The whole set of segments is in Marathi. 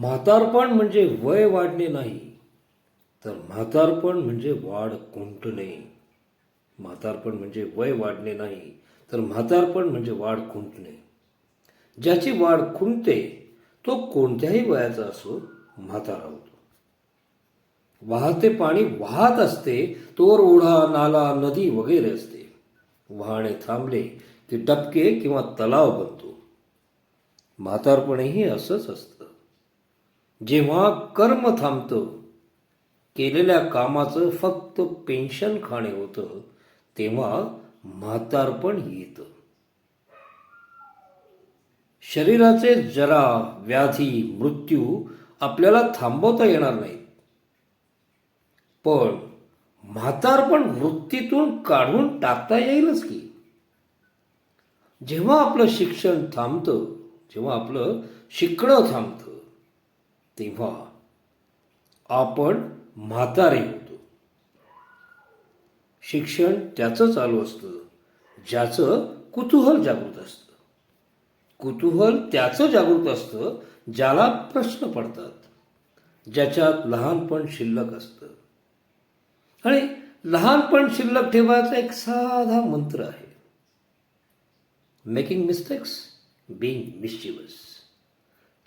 म्हातारपण म्हणजे वय वाढणे नाही तर म्हातारपण म्हणजे वाढ खुंटणे म्हातारपण म्हणजे वय वाढणे नाही तर म्हातारपण म्हणजे वाढ खुंटणे ज्याची वाढ खुंटते तो कोणत्याही वयाचा असो म्हातारा होतो. वाहते पाणी वाहत असते तोर ओढा नाला नदी वगैरे असते. वाहणे थांबले की डबके किंवा तलाव बनतो. म्हातारपणही असंच असतं. जेव्हा कर्म थांबतं केलेल्या कामाचं फक्त पेन्शन खाणे होतं तेव्हा म्हातारपण येतं. शरीराचे जरा व्याधी मृत्यू आपल्याला थांबवता येणार नाहीत पण म्हातारपण वृत्तीतून काढून टाकता येईलच की. जेव्हा आपलं शिक्षण थांबतं जेव्हा आपलं शिकणं थांबतं तेव्हा आपण म्हातारे होतो. शिक्षण त्याचं चालू असतं ज्याचं कुतूहल जागृत असतं. कुतूहल त्याचं जागृत असतं ज्याला प्रश्न पडतात ज्याच्यात लहानपण शिल्लक असतं. आणि लहानपण शिल्लक ठेवायचा एक साधा मंत्र आहे. मेकिंग मिस्टेक्स बिंग मिस्चिवस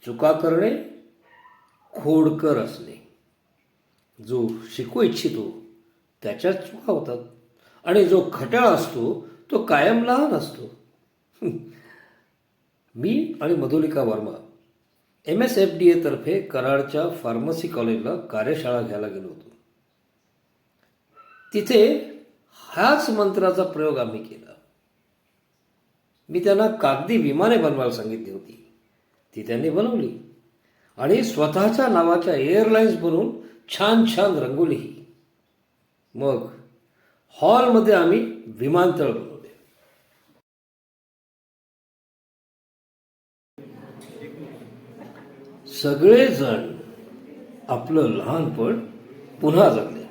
चुका करणे खोडकर असणे जो शिकू इच्छितो त्याच्यात चुका होतात. आणि जो खट्याळ असतो तो कायम लहान असतो. मी आणि Madhulika Verma M S F D एतर्फे कराडच्या फार्मसी कॉलेजला कार्यशाळा घ्यायला गेलो होतो. तिथे हाच मंत्राचा प्रयोग आम्ही केला. मी त्यांना कागदी विमाने बनवायला सांगितली होती. ती त्यांनी बनवली. आणि स्वतःच्या नावाच्या एअरलाईन्स बनवून छान छान रंगोलीही मग हॉलमध्ये आम्ही विमानतळ बनवले. सगळेजण आपलं लहानपण पुन्हा जगले.